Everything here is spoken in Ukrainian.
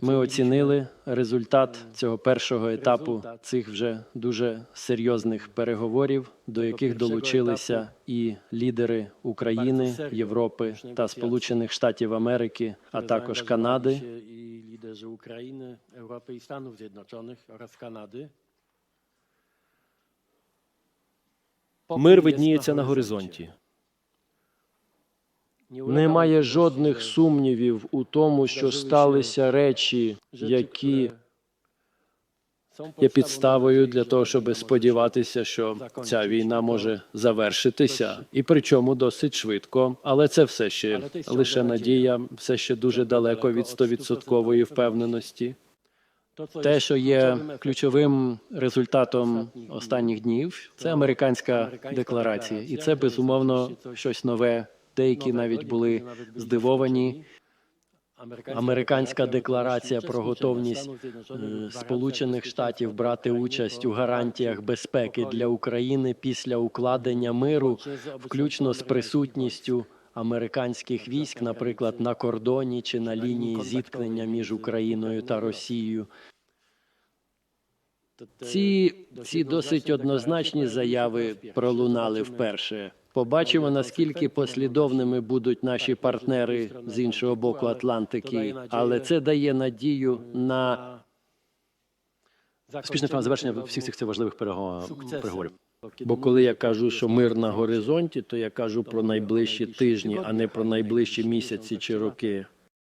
Ми оцінили результат цього першого етапу цих вже дуже серйозних переговорів, до яких долучилися і лідери України, Європи та Сполучених Штатів Америки, а також Канади. i liderzy Ukrainy, Europy i Stanów Zjednoczonych oraz Kanady. Мир видніється на горизонті. Немає жодних сумнівів у тому, що сталися речі, які є підставою для того, щоб сподіватися, що ця війна може завершитися, і причому досить швидко. Але це все ще лише надія, все ще дуже далеко від стовідсоткової впевненості. Те, що є ключовим результатом останніх днів, це американська декларація, і це безумовно щось нове. Деякі навіть були здивовані. Американська декларація про готовність е, Сполучених Штатів брати участь у гарантіях безпеки для України після укладення миру, включно з присутністю американських військ, наприклад, на кордоні чи на лінії зіткнення між Україною та Росією. Ці, ці досить однозначні заяви пролунали вперше. Побачимо, наскільки послідовними будуть наші партнери з іншого боку Атлантики, але це дає надію на Успішне завершення всіх цих важливих переговорів. Бо коли я кажу, що мир на горизонті, то я кажу про найближчі тижні, а не про найближчі місяці чи роки.